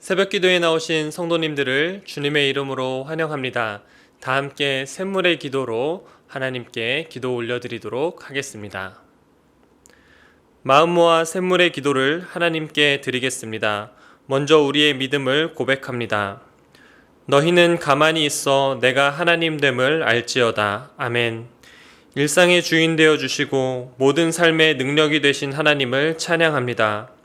새벽 기도에 나오신 성도님들을 주님의 이름으로 환영합니다. 다 함께 샘물의 기도로 하나님께 기도 올려드리도록 하겠습니다. 마음 모아 샘물의 기도를 하나님께 드리겠습니다. 먼저 우리의 믿음을 고백합니다. 너희는 가만히 있어 내가 하나님 됨을 알지어다. 아멘. 일상의 주인 되어 주시고 모든 삶의 능력이 되신 하나님을 찬양합니다.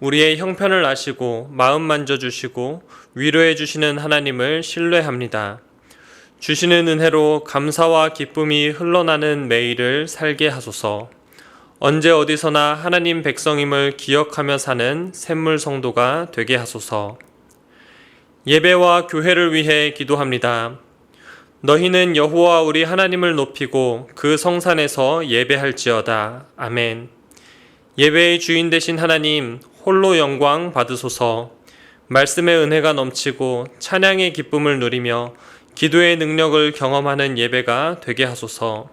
우리의 형편을 아시고 마음 만져 주시고 위로해 주시는 하나님을 신뢰합니다. 주시는 은혜로 감사와 기쁨이 흘러나는 매일을 살게 하소서. 언제 어디서나 하나님 백성임을 기억하며 사는 샘물 성도가 되게 하소서. 예배와 교회를 위해 기도합니다. 너희는 여호와 우리 하나님을 높이고 그 성산에서 예배할지어다. 아멘. 예배의 주인 되신 하나님 홀로 영광 받으소서. 말씀의 은혜가 넘치고 찬양의 기쁨을 누리며 기도의 능력을 경험하는 예배가 되게 하소서.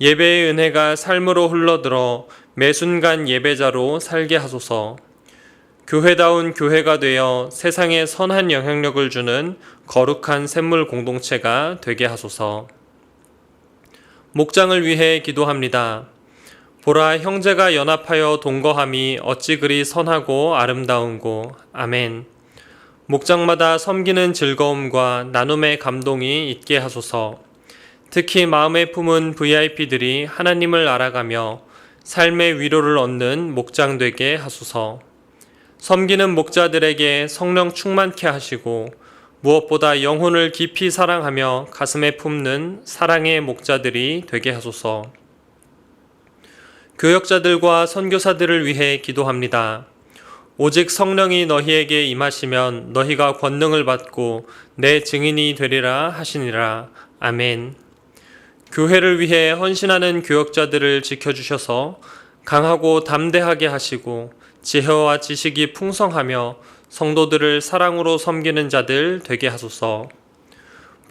예배의 은혜가 삶으로 흘러들어 매 순간 예배자로 살게 하소서. 교회다운 교회가 되어 세상에 선한 영향력을 주는 거룩한 샘물 공동체가 되게 하소서. 목장을 위해 기도합니다. 보라 형제가 연합하여 동거함이 어찌 그리 선하고 아름다운고 아멘. 목장마다 섬기는 즐거움과 나눔의 감동이 있게 하소서. 특히 마음에 품은 VIP들이 하나님을 알아가며 삶의 위로를 얻는 목장 되게 하소서. 섬기는 목자들에게 성령 충만케 하시고 무엇보다 영혼을 깊이 사랑하며 가슴에 품는 사랑의 목자들이 되게 하소서. 교역자들과 선교사들을 위해 기도합니다. 오직 성령이 너희에게 임하시면 너희가 권능을 받고 내 증인이 되리라 하시니라. 아멘. 교회를 위해 헌신하는 교역자들을 지켜주셔서 강하고 담대하게 하시고 지혜와 지식이 풍성하며 성도들을 사랑으로 섬기는 자들 되게 하소서.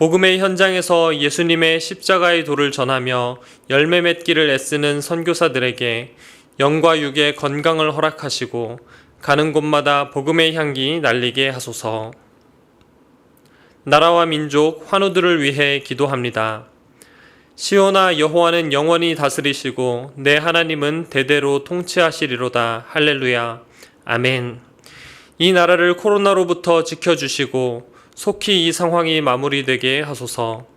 복음의 현장에서 예수님의 십자가의 도를 전하며 열매 맺기를 애쓰는 선교사들에게 영과 육의 건강을 허락하시고 가는 곳마다 복음의 향기 날리게 하소서. 나라와 민족 환우들을 위해 기도합니다. 시오나 여호와는 영원히 다스리시고 내 하나님은 대대로 통치하시리로다. 할렐루야. 아멘. 이 나라를 코로나로부터 지켜주시고 속히 이 상황이 마무리되게 하소서.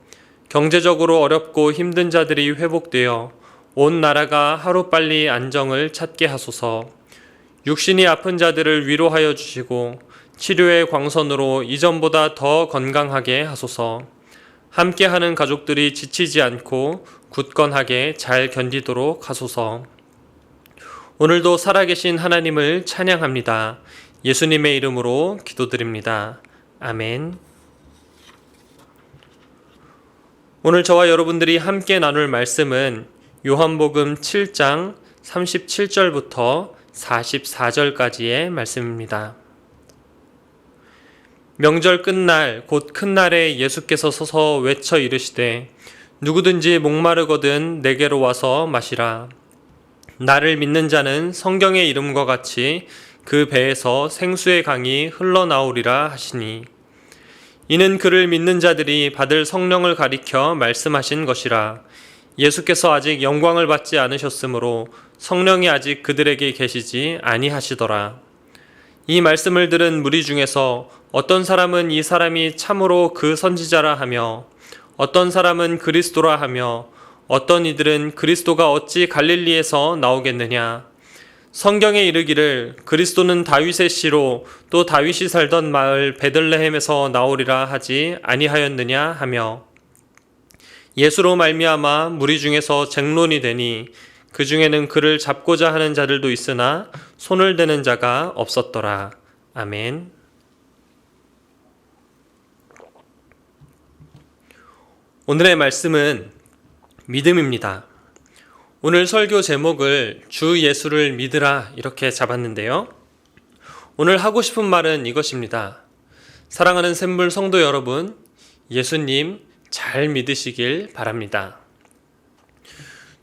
경제적으로 어렵고 힘든 자들이 회복되어 온 나라가 하루빨리 안정을 찾게 하소서. 육신이 아픈 자들을 위로하여 주시고 치료의 광선으로 이전보다 더 건강하게 하소서. 함께하는 가족들이 지치지 않고 굳건하게 잘 견디도록 하소서. 오늘도 살아계신 하나님을 찬양합니다. 예수님의 이름으로 기도드립니다. 아멘. 오늘 저와 여러분들이 함께 나눌 말씀은 요한복음 7장 37절부터 44절까지의 말씀입니다. 명절 끝날 곧 큰 날에 예수께서 서서 외쳐 이르시되 누구든지 목마르거든 내게로 와서 마시라. 나를 믿는 자는 성경의 이름과 같이 그 배에서 생수의 강이 흘러나오리라 하시니 이는 그를 믿는 자들이 받을 성령을 가리켜 말씀하신 것이라. 예수께서 아직 영광을 받지 않으셨으므로 성령이 아직 그들에게 계시지 아니하시더라. 이 말씀을 들은 무리 중에서 어떤 사람은 이 사람이 참으로 그 선지자라 하며 어떤 사람은 그리스도라 하며 어떤 이들은 그리스도가 어찌 갈릴리에서 나오겠느냐 성경에 이르기를 그리스도는 다윗의 씨로 또 다윗이 살던 마을 베들레헴에서 나오리라 하지 아니하였느냐 하며 예수로 말미암아 무리 중에서 쟁론이 되니 그 중에는 그를 잡고자 하는 자들도 있으나 손을 대는 자가 없었더라. 아멘. 오늘의 말씀은 믿음입니다. 오늘 설교 제목을 주 예수를 믿으라 이렇게 잡았는데요. 오늘 하고 싶은 말은 이것입니다. 사랑하는 샘물 성도 여러분, 예수님 잘 믿으시길 바랍니다.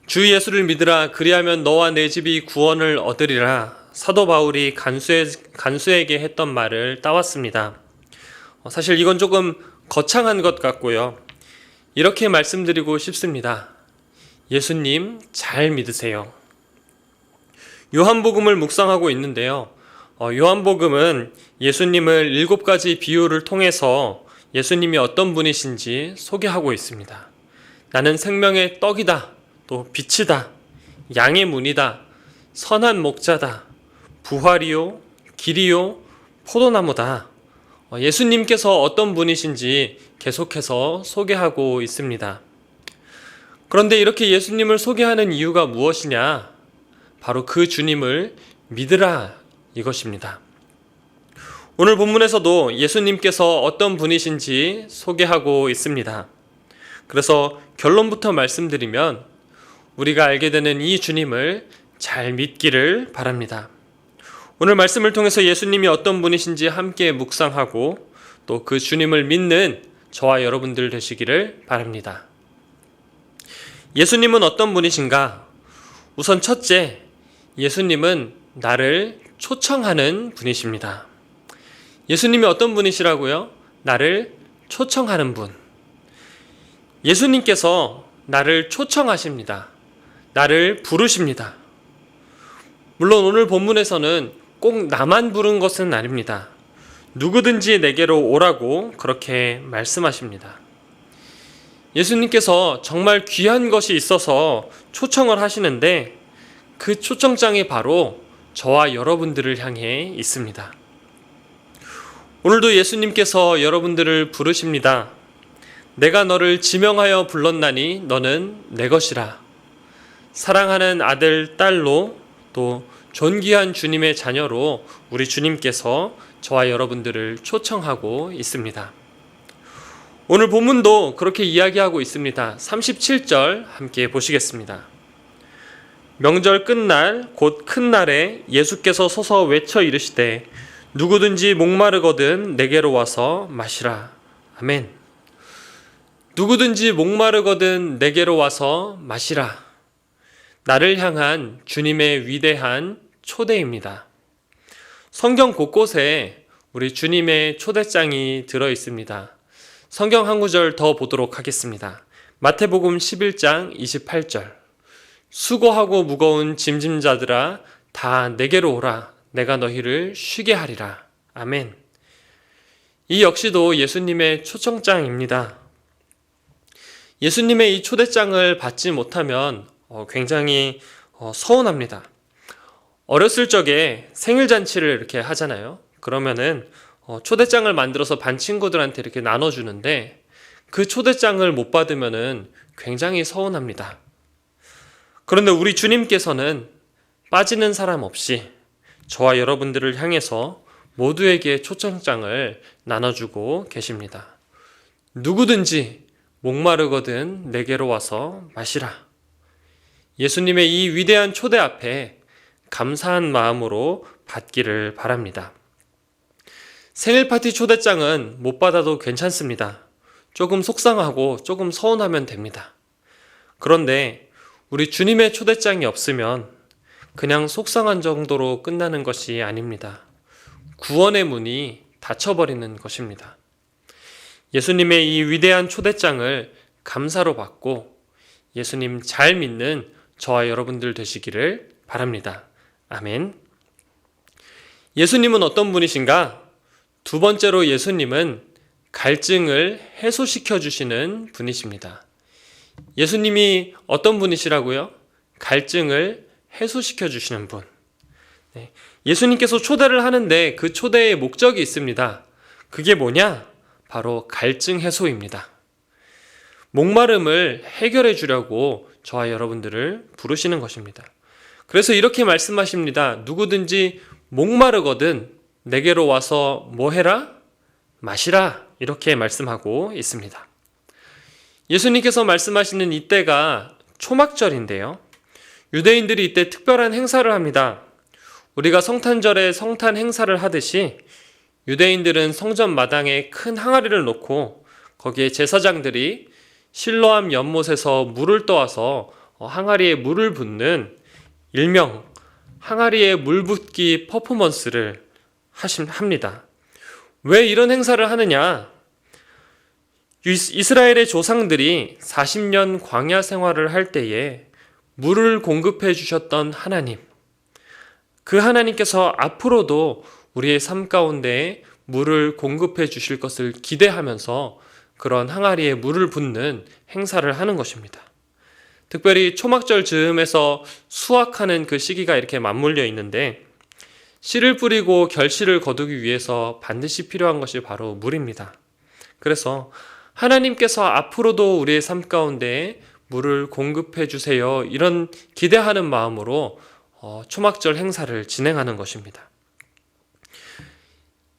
주 예수를 믿으라 그리하면 너와 내 집이 구원을 얻으리라 사도 바울이 간수에, 간수에게 했던 말을 따왔습니다. 어, 사실 이건 조금 거창한 것 같고요. 이렇게 말씀드리고 싶습니다. 예수님 잘 믿으세요. 요한복음을 묵상하고 있는데요. 어, 요한복음은 예수님을 일곱 가지 비유를 통해서 예수님이 어떤 분이신지 소개하고 있습니다. 나는 생명의 떡이다. 또 빛이다. 양의 문이다. 선한 목자다. 부활이요. 길이요. 포도나무다. 어, 예수님께서 어떤 분이신지 계속해서 소개하고 있습니다. 그런데 이렇게 예수님을 소개하는 이유가 무엇이냐? 바로 그 주님을 믿으라 이것입니다. 오늘 본문에서도 예수님께서 어떤 분이신지 소개하고 있습니다. 그래서 결론부터 말씀드리면 우리가 알게 되는 이 주님을 잘 믿기를 바랍니다. 오늘 말씀을 통해서 예수님이 어떤 분이신지 함께 묵상하고 또 그 주님을 믿는 저와 여러분들 되시기를 바랍니다. 예수님은 어떤 분이신가? 우선 첫째, 예수님은 나를 초청하는 분이십니다. 예수님이 어떤 분이시라고요? 나를 초청하는 분. 예수님께서 나를 초청하십니다. 나를 부르십니다. 물론 오늘 본문에서는 꼭 나만 부른 것은 아닙니다. 누구든지 내게로 오라고 그렇게 말씀하십니다. 예수님께서 정말 귀한 것이 있어서 초청을 하시는데 그 초청장이 바로 저와 여러분들을 향해 있습니다. 오늘도 예수님께서 여러분들을 부르십니다. 내가 너를 지명하여 불렀나니 너는 내 것이라. 사랑하는 아들, 딸로 또 존귀한 주님의 자녀로 우리 주님께서 저와 여러분들을 초청하고 있습니다. 오늘 본문도 그렇게 이야기하고 있습니다. 37절 함께 보시겠습니다. 명절 끝날 곧 큰 날에 예수께서 서서 외쳐 이르시되 누구든지 목마르거든 내게로 와서 마시라. 아멘. 누구든지 목마르거든 내게로 와서 마시라. 나를 향한 주님의 위대한 초대입니다. 성경 곳곳에 우리 주님의 초대장이 들어 있습니다. 성경 한 구절 더 보도록 하겠습니다. 마태복음 11장 28절. 수고하고 무거운 짐짐자들아 다 내게로 오라 내가 너희를 쉬게 하리라. 아멘. 이 역시도 예수님의 초청장입니다. 예수님의 이 초대장을 받지 못하면 어, 굉장히 어, 서운합니다. 어렸을 적에 생일 잔치를 이렇게 하잖아요. 그러면은 어, 초대장을 만들어서 반 친구들한테 이렇게 나눠주는데 그 초대장을 못 받으면은 굉장히 서운합니다. 그런데 우리 주님께서는 빠지는 사람 없이 저와 여러분들을 향해서 모두에게 초청장을 나눠주고 계십니다. 누구든지 목마르거든 내게로 와서 마시라. 예수님의 이 위대한 초대 앞에 감사한 마음으로 받기를 바랍니다. 생일 파티 초대장은 못 받아도 괜찮습니다. 조금 속상하고 조금 서운하면 됩니다. 그런데 우리 주님의 초대장이 없으면 그냥 속상한 정도로 끝나는 것이 아닙니다. 구원의 문이 닫혀버리는 것입니다. 예수님의 이 위대한 초대장을 감사로 받고 예수님 잘 믿는 저와 여러분들 되시기를 바랍니다. 아멘. 예수님은 어떤 분이신가? 두 번째로 예수님은 갈증을 해소시켜 주시는 분이십니다. 예수님이 어떤 분이시라고요? 갈증을 해소시켜 주시는 분. 네. 예수님께서 초대를 하는데 그 초대의 목적이 있습니다. 그게 뭐냐? 바로 갈증 해소입니다. 목마름을 해결해 주려고 저와 여러분들을 부르시는 것입니다. 그래서 이렇게 말씀하십니다. 누구든지 목마르거든 내게로 와서 뭐 해라? 마시라. 이렇게 말씀하고 있습니다. 예수님께서 말씀하시는 이때가 초막절인데요. 유대인들이 이때 특별한 행사를 합니다. 우리가 성탄절에 성탄 행사를 하듯이 유대인들은 성전 마당에 큰 항아리를 놓고 거기에 제사장들이 실로암 연못에서 물을 떠와서 항아리에 물을 붓는 일명 항아리에 물 붓기 퍼포먼스를 하심, 합니다. 왜 이런 행사를 하느냐? 이스- 이스라엘의 조상들이 40년 광야 생활을 할 때에 물을 공급해 주셨던 하나님. 그 하나님께서 앞으로도 우리의 삶 가운데 물을 공급해 주실 것을 기대하면서 그런 항아리에 물을 붓는 행사를 하는 것입니다. 특별히 초막절 즈음에서 수확하는 그 시기가 이렇게 맞물려 있는데 씨를 뿌리고 결실을 거두기 위해서 반드시 필요한 것이 바로 물입니다. 그래서 하나님께서 앞으로도 우리의 삶 가운데 물을 공급해 주세요. 이런 기대하는 마음으로 어, 초막절 행사를 진행하는 것입니다.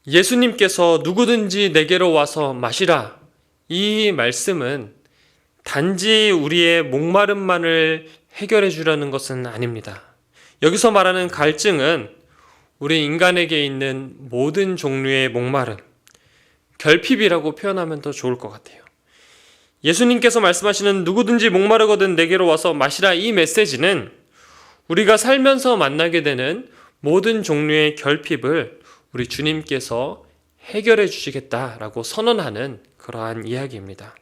예수님께서 누구든지 내게로 와서 마시라. 이 말씀은 단지 우리의 목마름만을 해결해 주려는 것은 아닙니다. 여기서 말하는 갈증은 우리 인간에게 있는 모든 종류의 목마름, 결핍이라고 표현하면 더 좋을 것 같아요. 예수님께서 말씀하시는 누구든지 목마르거든 내게로 와서 마시라 이 메시지는 우리가 살면서 만나게 되는 모든 종류의 결핍을 우리 주님께서 해결해 주시겠다라고 선언하는 그러한 이야기입니다.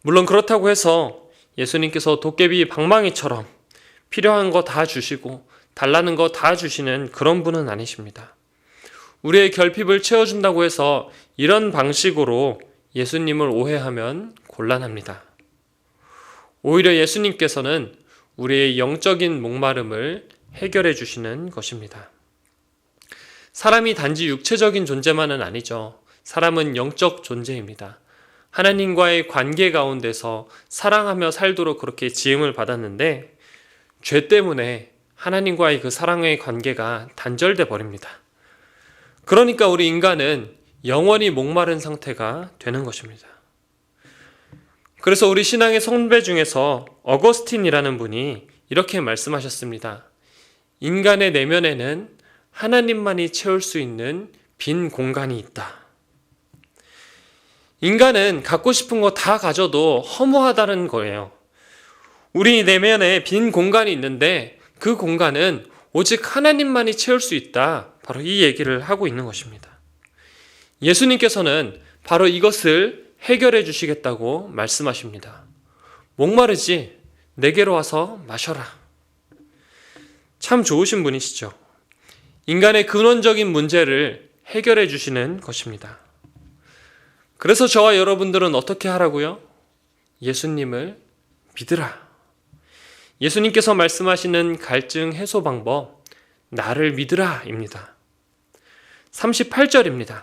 물론 그렇다고 해서 예수님께서 도깨비 방망이처럼 필요한 거 다 주시고 달라는 거 다 주시는 그런 분은 아니십니다. 우리의 결핍을 채워준다고 해서 이런 방식으로 예수님을 오해하면 곤란합니다. 오히려 예수님께서는 우리의 영적인 목마름을 해결해 주시는 것입니다. 사람이 단지 육체적인 존재만은 아니죠. 사람은 영적 존재입니다. 하나님과의 관계 가운데서 사랑하며 살도록 그렇게 지음을 받았는데 죄 때문에 하나님과의 그 사랑의 관계가 단절돼 버립니다. 그러니까 우리 인간은 영원히 목마른 상태가 되는 것입니다. 그래서 우리 신앙의 선배 중에서 어거스틴이라는 분이 이렇게 말씀하셨습니다. 인간의 내면에는 하나님만이 채울 수 있는 빈 공간이 있다. 인간은 갖고 싶은 거 다 가져도 허무하다는 거예요. 우리 내면에 빈 공간이 있는데 그 공간은 오직 하나님만이 채울 수 있다. 바로 이 얘기를 하고 있는 것입니다. 예수님께서는 바로 이것을 해결해 주시겠다고 말씀하십니다. 목마르지 내게로 와서 마셔라. 참 좋으신 분이시죠. 인간의 근원적인 문제를 해결해 주시는 것입니다. 그래서 저와 여러분들은 어떻게 하라고요? 예수님을 믿으라. 예수님께서 말씀하시는 갈증 해소 방법, 나를 믿으라입니다. 38절입니다.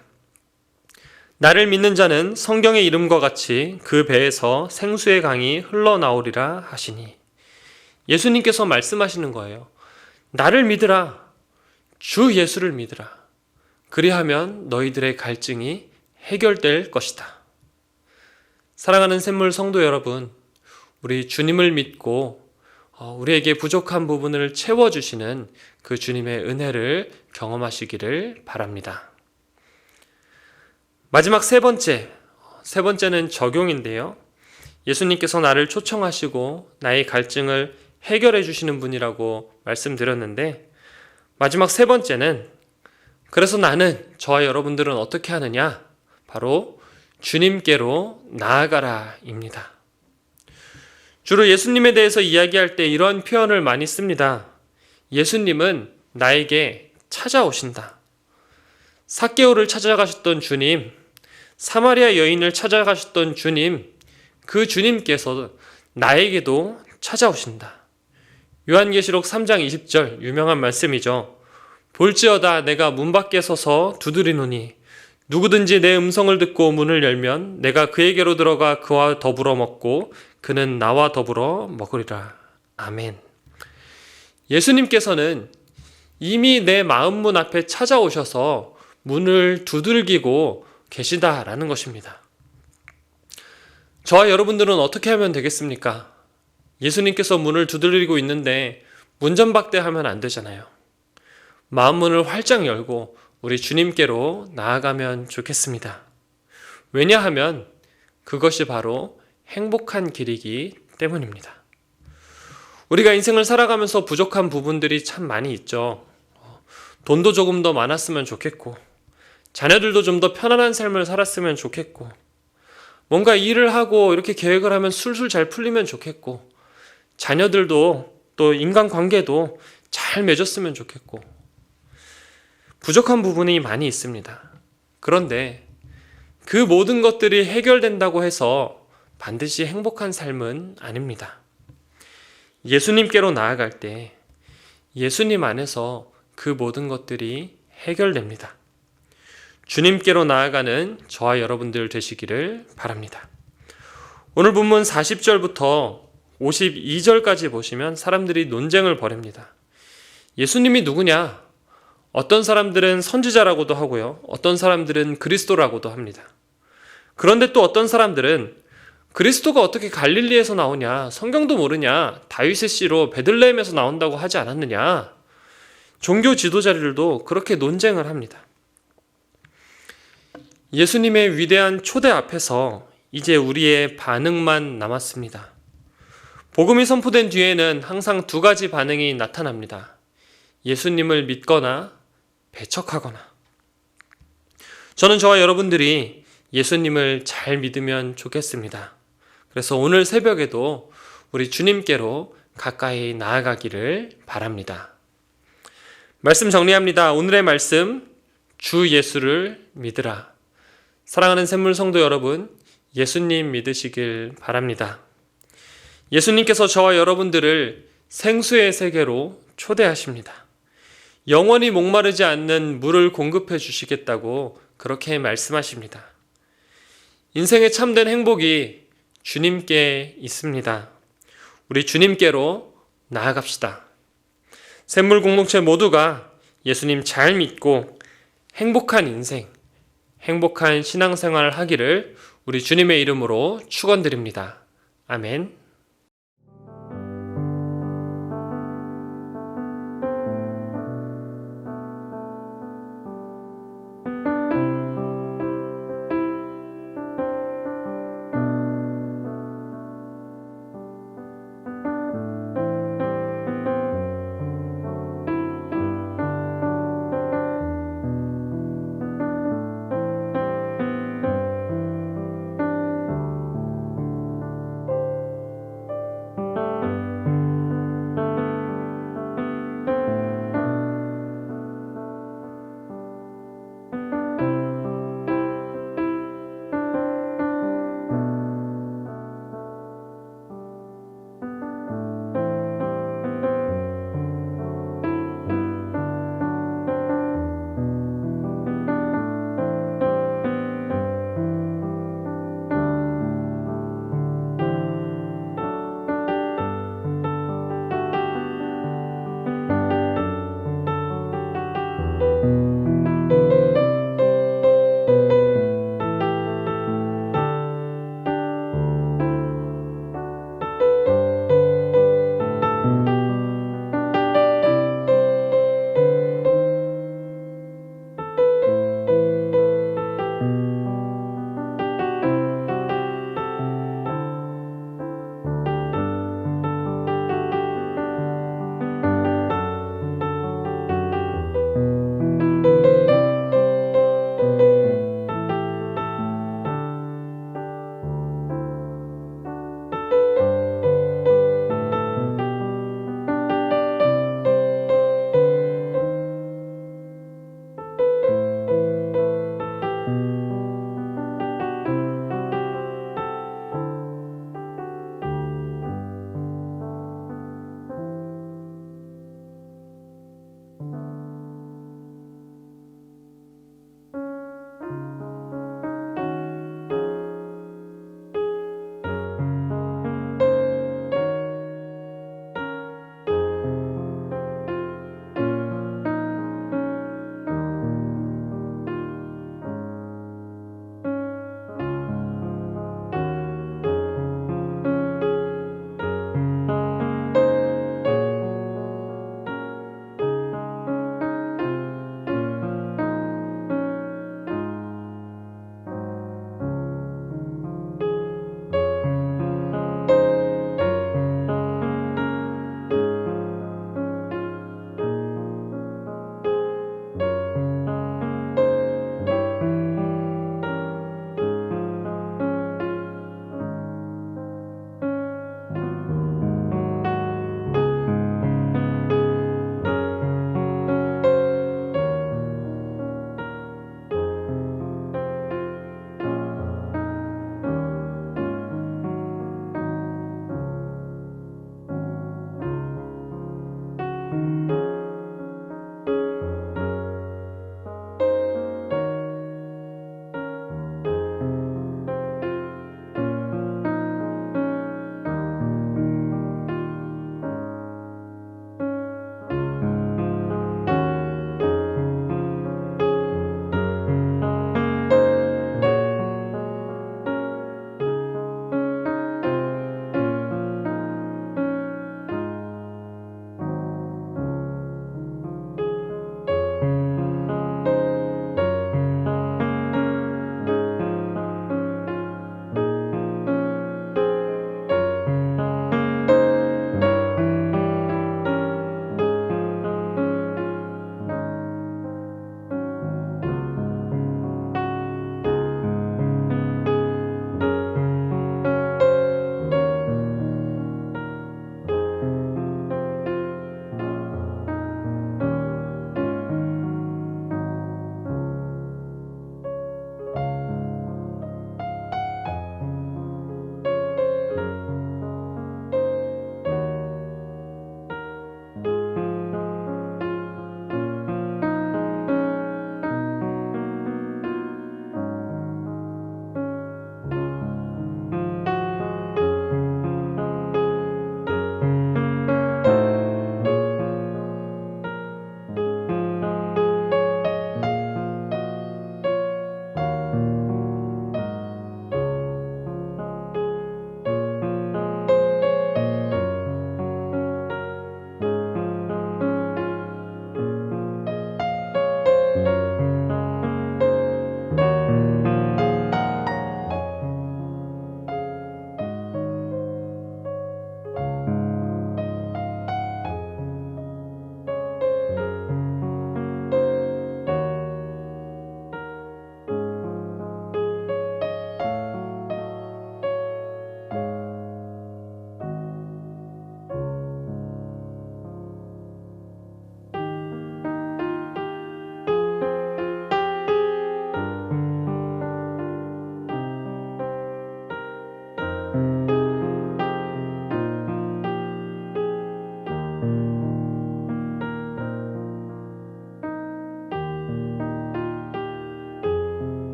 나를 믿는 자는 성경의 이름과 같이 그 배에서 생수의 강이 흘러나오리라 하시니. 예수님께서 말씀하시는 거예요. 나를 믿으라. 주 예수를 믿으라. 그리하면 너희들의 갈증이 해결될 것이다. 사랑하는 샘물 성도 여러분, 우리 주님을 믿고 어, 우리에게 부족한 부분을 채워주시는 그 주님의 은혜를 경험하시기를 바랍니다. 마지막 세 번째, 세 번째는 적용인데요. 예수님께서 나를 초청하시고 나의 갈증을 해결해 주시는 분이라고 말씀드렸는데, 마지막 세 번째는 그래서 나는 저와 여러분들은 어떻게 하느냐? 바로 주님께로 나아가라입니다. 주로 예수님에 대해서 이야기할 때 이런 표현을 많이 씁니다. 예수님은 나에게 찾아오신다. 사개오를 찾아가셨던 주님, 사마리아 여인을 찾아가셨던 주님, 그 주님께서 나에게도 찾아오신다. 요한계시록 3장 20절 유명한 말씀이죠. 볼지어다 내가 문 밖에 서서 두드리노니 누구든지 내 음성을 듣고 문을 열면 내가 그에게로 들어가 그와 더불어 먹고 그는 나와 더불어 먹으리라. 아멘. 예수님께서는 이미 내 마음 문 앞에 찾아오셔서 문을 두들기고 계시다라는 것입니다. 저와 여러분들은 어떻게 하면 되겠습니까? 예수님께서 문을 두드리고 있는데 문전박대하면 안 되잖아요. 마음 문을 활짝 열고 우리 주님께로 나아가면 좋겠습니다. 왜냐하면 그것이 바로 행복한 길이기 때문입니다. 우리가 인생을 살아가면서 부족한 부분들이 참 많이 있죠. 어, 돈도 조금 더 많았으면 좋겠고, 자녀들도 좀 더 편안한 삶을 살았으면 좋겠고, 뭔가 일을 하고 이렇게 계획을 하면 술술 잘 풀리면 좋겠고, 자녀들도 또 인간 관계도 잘 맺었으면 좋겠고, 부족한 부분이 많이 있습니다. 그런데 그 모든 것들이 해결된다고 해서 반드시 행복한 삶은 아닙니다. 예수님께로 나아갈 때 예수님 안에서 그 모든 것들이 해결됩니다. 주님께로 나아가는 저와 여러분들 되시기를 바랍니다. 오늘 본문 40절부터 52절까지 보시면 사람들이 논쟁을 벌입니다. 예수님이 누구냐? 어떤 사람들은 선지자라고도 하고요. 어떤 사람들은 그리스도라고도 합니다. 그런데 또 어떤 사람들은 그리스도가 어떻게 갈릴리에서 나오냐? 성경도 모르냐? 다윗의 씨로 베들레헴에서 나온다고 하지 않았느냐? 종교 지도자들도 그렇게 논쟁을 합니다. 예수님의 위대한 초대 앞에서 이제 우리의 반응만 남았습니다. 복음이 선포된 뒤에는 항상 두 가지 반응이 나타납니다. 예수님을 믿거나 배척하거나. 저는 저와 여러분들이 예수님을 잘 믿으면 좋겠습니다. 그래서 오늘 새벽에도 우리 주님께로 가까이 나아가기를 바랍니다. 말씀 정리합니다. 오늘의 말씀, 주 예수를 믿으라. 사랑하는 샘물 성도 여러분, 예수님 믿으시길 바랍니다. 예수님께서 저와 여러분들을 생수의 세계로 초대하십니다. 영원히 목마르지 않는 물을 공급해 주시겠다고 그렇게 말씀하십니다. 인생의 참된 행복이 주님께 있습니다. 우리 주님께로 나아갑시다. 샘물 공동체 모두가 예수님 잘 믿고 행복한 인생, 행복한 신앙생활 하기를 우리 주님의 이름으로 축원드립니다. 아멘.